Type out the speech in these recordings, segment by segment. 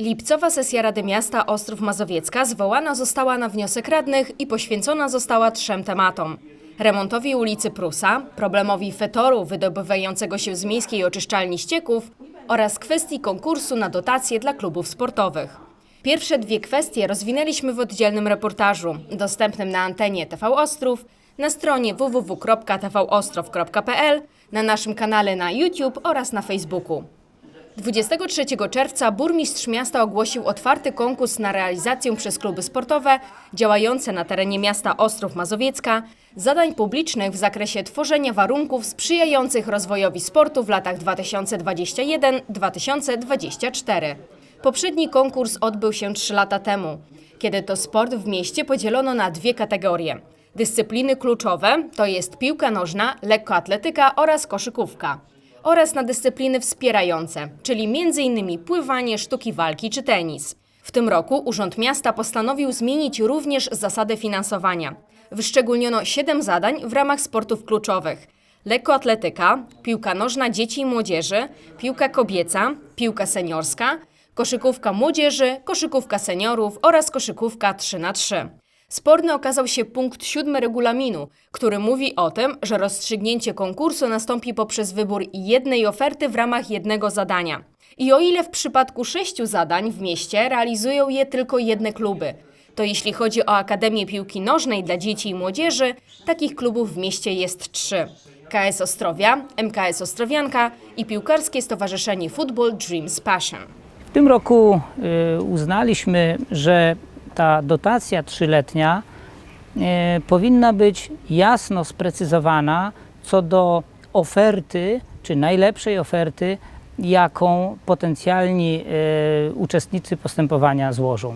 Lipcowa sesja Rady Miasta Ostrów Mazowiecka zwołana została na wniosek radnych i poświęcona została trzem tematom. Remontowi ulicy Prusa, problemowi fetoru wydobywającego się z miejskiej oczyszczalni ścieków oraz kwestii konkursu na dotacje dla klubów sportowych. Pierwsze dwie kwestie rozwinęliśmy w oddzielnym reportażu, dostępnym na antenie TV Ostrów, na stronie www.tvostrov.pl, na naszym kanale na YouTube oraz na Facebooku. 23 czerwca burmistrz miasta ogłosił otwarty konkurs na realizację przez kluby sportowe działające na terenie miasta Ostrów Mazowiecka zadań publicznych w zakresie tworzenia warunków sprzyjających rozwojowi sportu w latach 2021-2024. Poprzedni konkurs odbył się 3 lata temu, kiedy to sport w mieście podzielono na dwie kategorie. Dyscypliny kluczowe to jest piłka nożna, lekkoatletyka oraz koszykówka oraz na dyscypliny wspierające, czyli m.in. pływanie, sztuki walki czy tenis. W tym roku Urząd Miasta postanowił zmienić również zasady finansowania. Wyszczególniono 7 zadań w ramach sportów kluczowych. Lekkoatletyka, piłka nożna dzieci i młodzieży, piłka kobieca, piłka seniorska, koszykówka młodzieży, koszykówka seniorów oraz koszykówka 3 na 3 Sporny okazał się punkt siódmy regulaminu, który mówi o tym, że rozstrzygnięcie konkursu nastąpi poprzez wybór jednej oferty w ramach jednego zadania. I o ile w przypadku sześciu zadań w mieście realizują je tylko jedne kluby, to jeśli chodzi o Akademię Piłki Nożnej dla dzieci i młodzieży, takich klubów w mieście jest trzy. KS Ostrowia, MKS Ostrowianka i Piłkarskie Stowarzyszenie Football Dreams Passion. W tym roku y, uznaliśmy, że ta dotacja trzyletnia y, powinna być jasno sprecyzowana co do oferty, czy najlepszej oferty, jaką potencjalni y, uczestnicy postępowania złożą.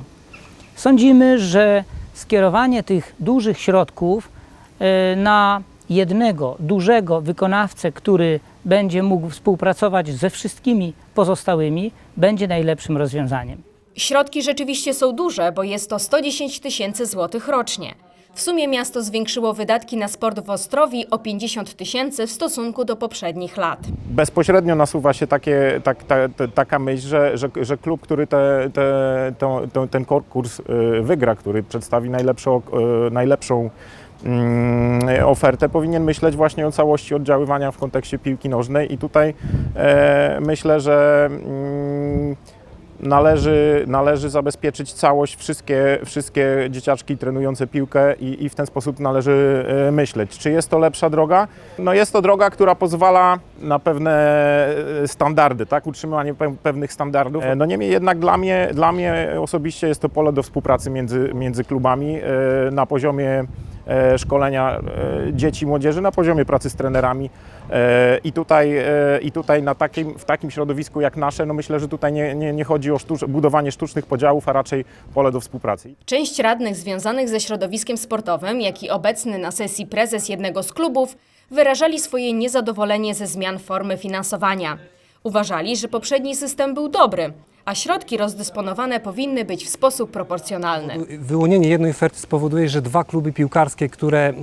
Sądzimy, że skierowanie tych dużych środków y, na jednego dużego wykonawcę, który będzie mógł współpracować ze wszystkimi pozostałymi, będzie najlepszym rozwiązaniem. Środki rzeczywiście są duże, bo jest to 110 tysięcy złotych rocznie. W sumie miasto zwiększyło wydatki na sport w Ostrowi o 50 tysięcy w stosunku do poprzednich lat. bezpośrednio nasuwa się takie, tak, ta, ta, taka myśl, że, że, że klub, który te, te, to, to, ten konkurs y, wygra, który przedstawi najlepszą, y, najlepszą mm, ofertę, powinien myśleć właśnie o całości oddziaływania w kontekście piłki nożnej i tutaj e, myślę, że mm, należy, należy zabezpieczyć całość, wszystkie, wszystkie dzieciaczki trenujące piłkę i, i w ten sposób należy e, myśleć. Czy jest to lepsza droga? No jest to droga, która pozwala na pewne e, standardy, tak? utrzymywanie pe- pewnych standardów. E, No niemniej jednak dla mnie, dla mnie osobiście jest to pole do współpracy między, między klubami na poziomie szkolenia e, dzieci, młodzieży, na poziomie pracy z trenerami. E, I tutaj, e, i tutaj na takim, w takim środowisku jak nasze, no myślę, że tutaj nie, nie, nie chodzi o sztucz, budowanie sztucznych podziałów, a raczej pole do współpracy. Część radnych związanych ze środowiskiem sportowym, jak i obecny na sesji prezes jednego z klubów, wyrażali swoje niezadowolenie ze zmian formy finansowania. Uważali, że poprzedni system był dobry, a środki rozdysponowane powinny być w sposób proporcjonalny. Wyłonienie jednej oferty spowoduje, że dwa kluby piłkarskie, które e,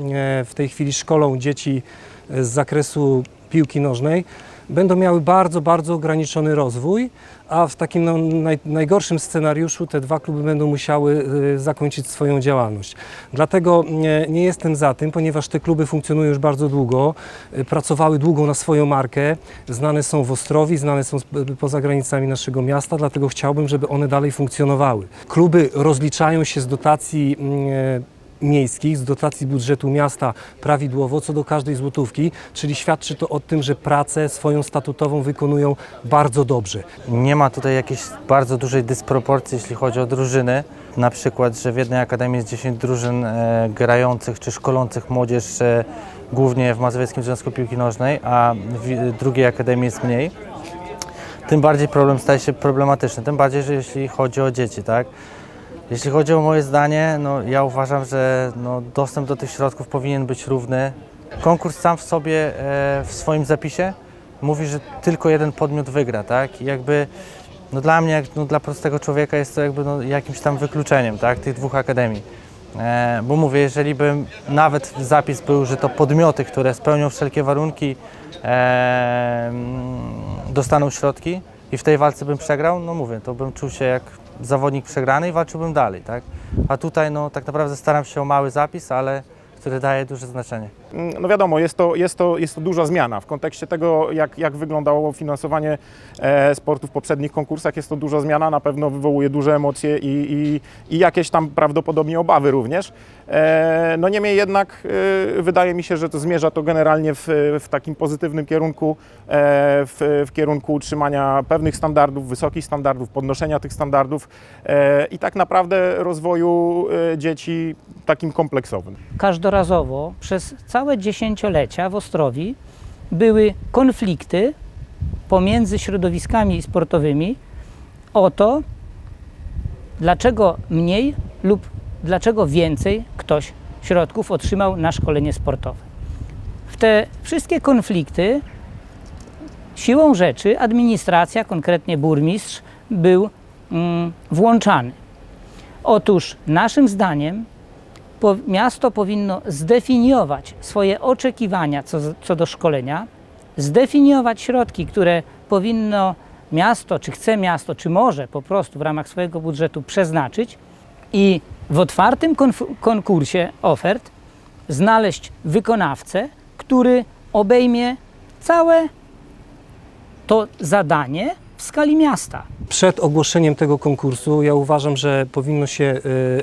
w tej chwili szkolą dzieci e, z zakresu piłki nożnej, będą miały bardzo, bardzo ograniczony rozwój, a w takim no, naj, najgorszym scenariuszu te dwa kluby będą musiały e, zakończyć swoją działalność. Dlatego e, nie jestem za tym, ponieważ te kluby funkcjonują już bardzo długo, e, pracowały długo na swoją markę, znane są w Ostrowi, znane są sp- poza granicami naszego miasta, dlatego chciałbym, żeby one dalej funkcjonowały. Kluby rozliczają się z dotacji e, miejskich, z dotacji budżetu miasta prawidłowo co do każdej złotówki, czyli świadczy to o tym, że pracę swoją statutową wykonują bardzo dobrze. Nie ma tutaj jakiejś bardzo dużej dysproporcji, jeśli chodzi o drużyny. Na przykład, że w jednej akademii jest 10 drużyn e, grających czy szkolących młodzież e, głównie w Mazowieckim Związku Piłki Nożnej, a w drugiej akademii jest mniej. Tym bardziej problem staje się problematyczny, tym bardziej, że jeśli chodzi o dzieci, tak? Jeśli chodzi o moje zdanie, no ja uważam, że no, dostęp do tych środków powinien być równy. Konkurs sam w sobie, e, w swoim zapisie mówi, że tylko jeden podmiot wygra, tak? I jakby no dla mnie, no dla prostego człowieka jest to jakby no jakimś tam wykluczeniem, tak? Tych dwóch akademii. E, bo mówię, jeżeli by nawet zapis był, że to podmioty, które spełnią wszelkie warunki, e, mm, dostaną środki, i w tej walce bym przegrał, no mówię, to bym czuł się jak zawodnik przegrany i walczyłbym dalej, tak? A tutaj no tak naprawdę staram się o mały zapis, ale który daje duże znaczenie. No wiadomo, jest to, jest to, jest to duża zmiana. W kontekście tego, jak, jak wyglądało finansowanie e, sportu w poprzednich konkursach, jest to duża zmiana, na pewno wywołuje duże emocje i, i, i jakieś tam prawdopodobnie obawy również. E, no niemniej jednak e, wydaje mi się, że to zmierza to generalnie w, w takim pozytywnym kierunku, w, w kierunku utrzymania pewnych standardów, wysokich standardów, podnoszenia tych standardów i tak naprawdę rozwoju dzieci takim kompleksowym. Każdorazowo przez całe dziesięciolecia w Ostrowi były konflikty pomiędzy środowiskami sportowymi o to, dlaczego mniej lub dlaczego więcej ktoś środków otrzymał na szkolenie sportowe. W te wszystkie konflikty siłą rzeczy administracja, konkretnie burmistrz, był mm, włączany. Otóż naszym zdaniem po, miasto powinno zdefiniować swoje oczekiwania co, co do szkolenia, zdefiniować środki, które powinno miasto, czy chce miasto, czy może po prostu w ramach swojego budżetu przeznaczyć i w otwartym konkursie ofert znaleźć wykonawcę, który obejmie całe to zadanie w skali miasta. Przed ogłoszeniem tego konkursu ja uważam, że powinno się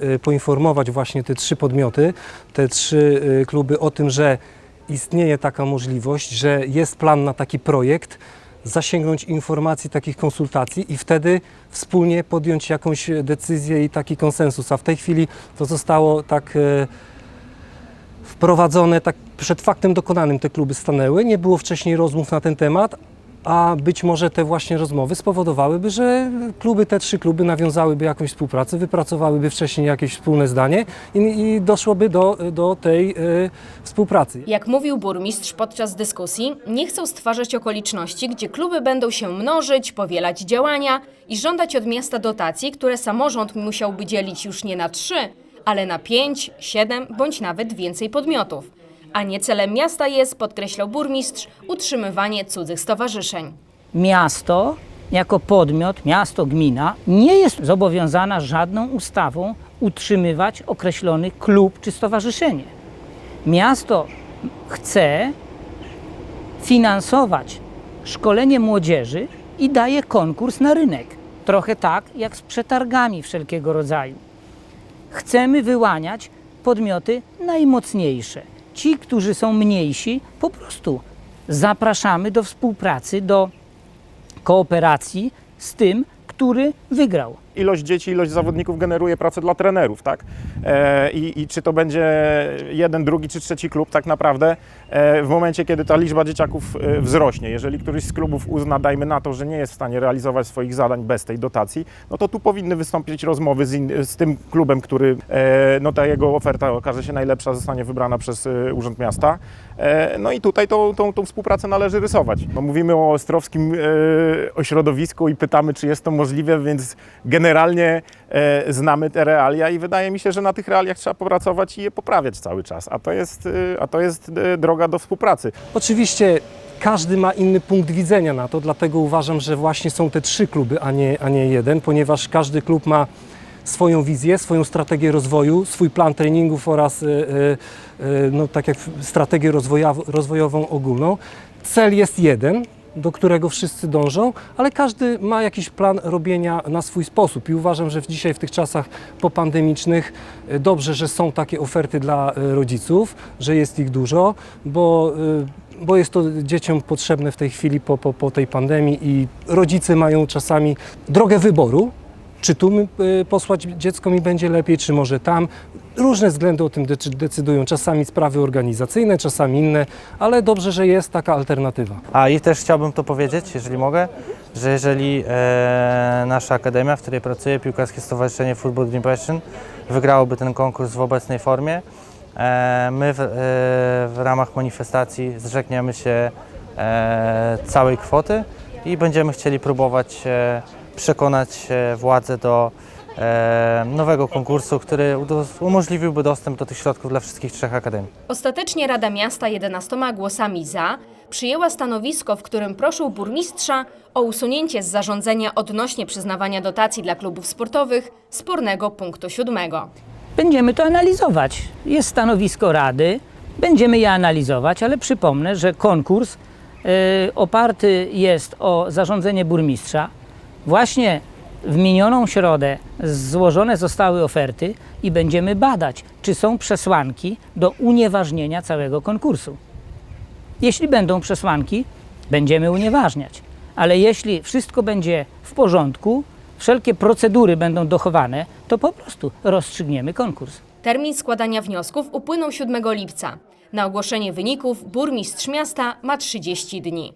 y, y, poinformować właśnie te trzy podmioty, te trzy y, kluby o tym, że istnieje taka możliwość, że jest plan na taki projekt, zasięgnąć informacji, takich konsultacji i wtedy wspólnie podjąć jakąś decyzję i taki konsensus. A w tej chwili to zostało tak wprowadzone, tak przed faktem dokonanym te kluby stanęły. Nie było wcześniej rozmów na ten temat, a być może te właśnie rozmowy spowodowałyby, że kluby, te trzy kluby nawiązałyby jakąś współpracę, wypracowałyby wcześniej jakieś wspólne zdanie i, i doszłoby do, do tej y, współpracy. Jak mówił burmistrz podczas dyskusji, nie chcą stwarzać okoliczności, gdzie kluby będą się mnożyć, powielać działania i żądać od miasta dotacji, które samorząd musiałby dzielić już nie na trzy, ale na pięć, siedem bądź nawet więcej podmiotów. A nie celem miasta jest, podkreślał burmistrz, utrzymywanie cudzych stowarzyszeń. Miasto jako podmiot, miasto, gmina nie jest zobowiązana żadną ustawą utrzymywać określony klub czy stowarzyszenie. Miasto chce finansować szkolenie młodzieży i daje konkurs na rynek. Trochę tak jak z przetargami wszelkiego rodzaju. Chcemy wyłaniać podmioty najmocniejsze. Ci, którzy są mniejsi, po prostu zapraszamy do współpracy, do kooperacji z tym, który wygrał. ilość dzieci, ilość zawodników generuje pracę dla trenerów, tak? E, i, I czy to będzie jeden, drugi czy trzeci klub, tak naprawdę e, w momencie, kiedy ta liczba dzieciaków e, wzrośnie, jeżeli któryś z klubów uzna, dajmy na to, że nie jest w stanie realizować swoich zadań bez tej dotacji, no to tu powinny wystąpić rozmowy z, in, z tym klubem, który, e, no ta jego oferta okaże się najlepsza, zostanie wybrana przez e, Urząd Miasta. E, no i tutaj tą, tą, tą współpracę należy rysować. No, mówimy o ostrowskim e, ośrodowisku i pytamy, czy jest to możliwe, więc generalnie e, znamy te realia i wydaje mi się, że na tych realiach trzeba popracować i je poprawiać cały czas, a to jest, e, a to jest e, droga do współpracy. Oczywiście każdy ma inny punkt widzenia na to, dlatego uważam, że właśnie są te trzy kluby, a nie, a nie jeden, ponieważ każdy klub ma swoją wizję, swoją strategię rozwoju, swój plan treningów oraz, y, no, tak jak strategię rozwojową ogólną. Cel jest jeden, do którego wszyscy dążą, ale każdy ma jakiś plan robienia na swój sposób i uważam, że dzisiaj w tych czasach popandemicznych y, dobrze, że są takie oferty dla y, rodziców, że jest ich dużo, bo y, bo jest to dzieciom potrzebne w tej chwili po, po, po tej pandemii i rodzice mają czasami drogę wyboru, czy tu posłać dziecko mi będzie lepiej, czy może tam. Różne względy o tym decy- decydują, czasami sprawy organizacyjne, czasami inne, ale dobrze, że jest taka alternatywa. A i też chciałbym to powiedzieć, jeżeli mogę, że jeżeli e, nasza akademia, w której pracuję, Piłkarskie Stowarzyszenie Football Dream Passion, wygrałoby ten konkurs w obecnej formie, e, my w, e, w ramach manifestacji zrzekniemy się e, całej kwoty i będziemy chcieli próbować e, przekonać e, władze do nowego konkursu, który umożliwiłby dostęp do tych środków dla wszystkich trzech akademii. Ostatecznie Rada Miasta 11 głosami za przyjęła stanowisko, w którym proszą burmistrza o usunięcie z zarządzenia odnośnie przyznawania dotacji dla klubów sportowych spornego punktu siódmego. Będziemy to analizować. Jest stanowisko Rady, będziemy je analizować, ale przypomnę, że konkurs y, oparty jest o zarządzenie burmistrza. Właśnie w minioną środę złożone zostały oferty i będziemy badać, czy są przesłanki do unieważnienia całego konkursu. Jeśli będą przesłanki, będziemy unieważniać. Ale jeśli wszystko będzie w porządku, wszelkie procedury będą dochowane, to po prostu rozstrzygniemy konkurs. Termin składania wniosków upłynął 7 lipca. Na ogłoszenie wyników burmistrz miasta ma 30 dni.